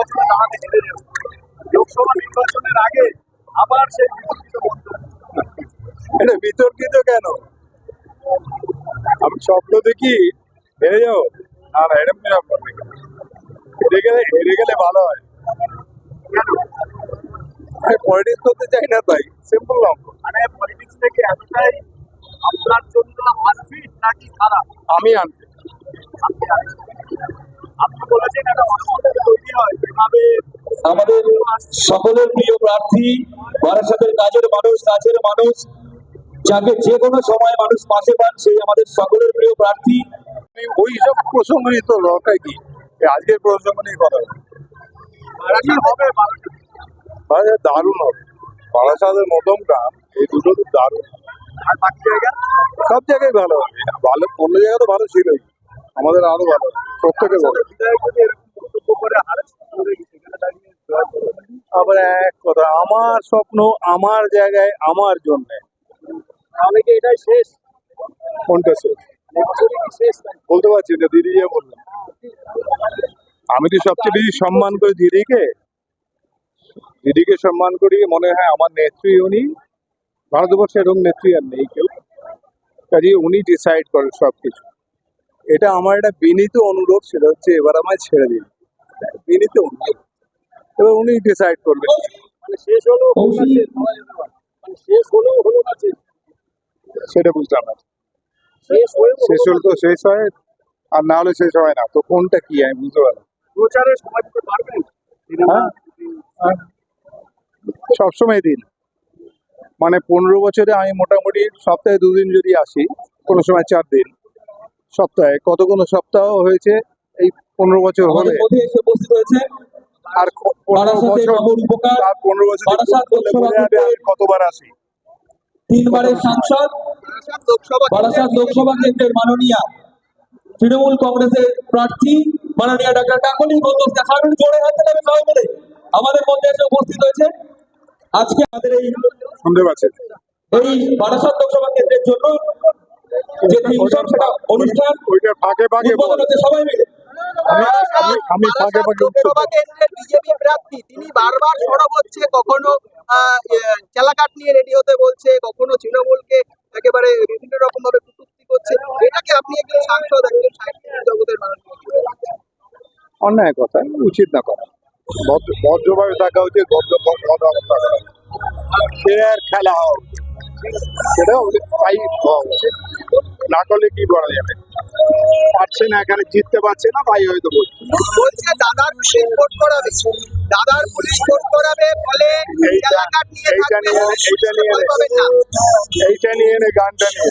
নির্বাচনে দাঁড়াতে হেরে যাবে লোকসভা নির্বাচনের আগে আবার সেই বিতর্কিত এটা বিতর্কিত কেন? আমি স্বপ্ন দেখি হেরে যাও। স্বপ্ন দেখি হেরে গেলে হেরে গেলে ভালো হয়। আমি পলিটিক্স করতে চাই না তাই। সিম্পল মানে পলিটিক্স থেকে এতটাই আপনার জন্য আনফিট নাকি খারাপ? আমি আনফিট। আমাদের সকলের প্রিয় প্রার্থী, বারাসাতের কাজের মানুষ, কাছের মানুষ, যাকে যে কোনো সময় মানুষ পাশে পান, সেই আমাদের সকলের প্রিয় প্রার্থী। ওই সব প্রসঙ্গ নিয়ে তো দরকার কি আজকের প্রসঙ্গ নিয়ে কথা হবে? দারুণ হবে। বারাসাতের মতন কাম এই দুটো তো দারুণ। আর বাকি জায়গা? সব জায়গায় ভালো হবে। ভালো, অন্য জায়গা তো ভালো ছিলই। আমাদের আরও ভালো হবে। প্রত্যেকে করবেন। আবার এক কথা আমার স্বপ্ন আমার জায়গায় আমার জন্য। তাহলে কি এটাই শেষ? কোনটা শেষ? বলতে পারছি না দিদি যে বললেন আমি তো সবচেয়ে বেশি সম্মান করি দিদিকে। দিদিকে সম্মান করি মনে হয় আমার নেত্রী উনি। ভারতবর্ষে এরকম নেত্রী আর নেই কেউ। কাজে উনি ডিসাইড করেন সবকিছু। এটা আমার একটা বিনীত অনুরোধ ছিল হচ্ছে এবার আমায় ছেড়ে দিন। বিনীত অনুরোধ। এবার উনি ডিসাইড করবেন মানে শেষ হলো শেষ। মানে শেষ হলো সেটা বুঝলাম না শেষ হয়ে হলে তো শেষ হয় আর না হলে শেষ হয় না। তো কোনটা কি আমি বুঝতে পারলাম। প্রচারে সময় দিতে পারবেন। হ্যাঁ? হ্যাঁ। সবসময় দিন। মানে পনেরো বছরে আমি মোটামুটি সপ্তাহে দুদিন যদি আসি কোনো সময় চার দিন সপ্তাহে কত কোনো সপ্তাহ হয়েছে এই পনেরো বছর হলে? আমাদের মধ্যে এসে উপস্থিত হয়েছে। আর পনেরো বছর বাবুর পনেরো বছর বারাসাত লোকসভা বলে যাবে আমি কতবার আসি? তিনবারের সাংসদ বারাসাত লোকসভা কেন্দ্রের মাননীয়া তৃণমূল কংগ্রেসের প্রার্থী মাননীয় ডক্টর কাকলি ঘোষ দেখাবেন জোরে হাতে নেবে সবাই মিলে আমাদের মধ্যে এসে উপস্থিত হয়েছে। আজকে আমাদের এই শুনতে পাচ্ছেন এই বারাসাত লোকসভা কেন্দ্রের জন্য যে থিমসং সেটা অনুষ্ঠান ওইটার। উদ্বোধন হচ্ছে সবাই মিলে। আমি বিজেপি প্রার্থী তিনি বারবার সরব হচ্ছে কখনো আহ, এ, নিয়ে রেডি হতে বলছে কখনো তৃণমূলকে একেবারে বিভিন্ন রকম ভাবে কটূক্তি করছে। এটাকে আপনি একজন সাংসদ একজন জগতের মানুষ অন্যায় কথা উচিত না করা। ভদ্র- ভদ্রভাবে থাকা উচিত আর খেলা হোক সেটা ওদের তাই হওয়া উচিত। না করলে কি করা যাবে? পারছে না এখানে জিততে পারছে না ভাই হয়তো বলছে। বলছে দাদার পুলিশ ভোট করাবে। দাদার পুলিশ ভোট করাবে ফলে এইটা নিয়ে এইটা নিয়ে এইটা নিয়ে গানটা নিয়ে।